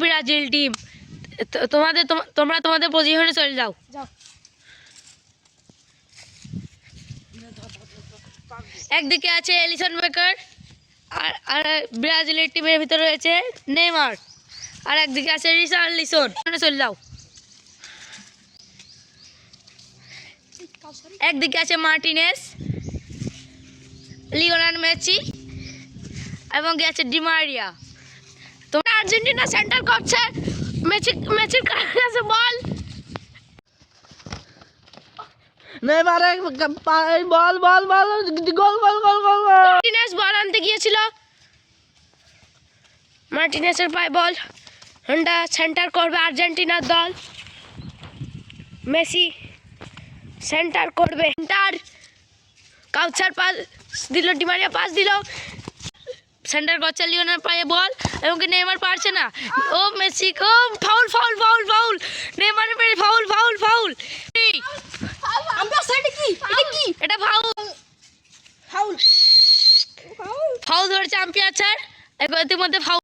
Brazil team তোমাদের তোম- তোমরা তোমাদের পজিশনে চলে যাও। একদিকে আছে এলিসন বেকার আর আর ব্রাজিলের টিমের ভিতরে রয়েছে নেইমার আর একদিকে আছে রিসার্ড লিসন চলে যাও। একদিকে আছে মার্টিনেস লিওনার মেসি এবং আছে ডিমারিয়া তোমরা আর্জেন্টিনা সেন্টার করছে। মেসি মেসির কাছে বল। নেইমারে বল বল বল গোল গোল গোল। মার্টিনেস বল আনতে গিয়েছিল। মার্টিনেসের পায়ে বল। হন্ডা সেন্টার করবে আর্জেন্টিনার দল। মেসি সেন্টার করবে। সেন্টার। কাউচার পাস দিল ডিমারিয়া পাস দিল। সেন্টার করছে লিওনার পায়ে বল এবং কি নেমার পারছে না। ও মেসি ও ফাউল ফাউল ফাউল ফাউল নেইমারের পেয়ে ফাউল ফাউল ফাউল আমরা সাইডে কি? এটা কি? এটা ফাউল ফাউল ফাউল ধরেছে আম্পিয়ার স্যার এবার ইতিমধ্যে ফাউল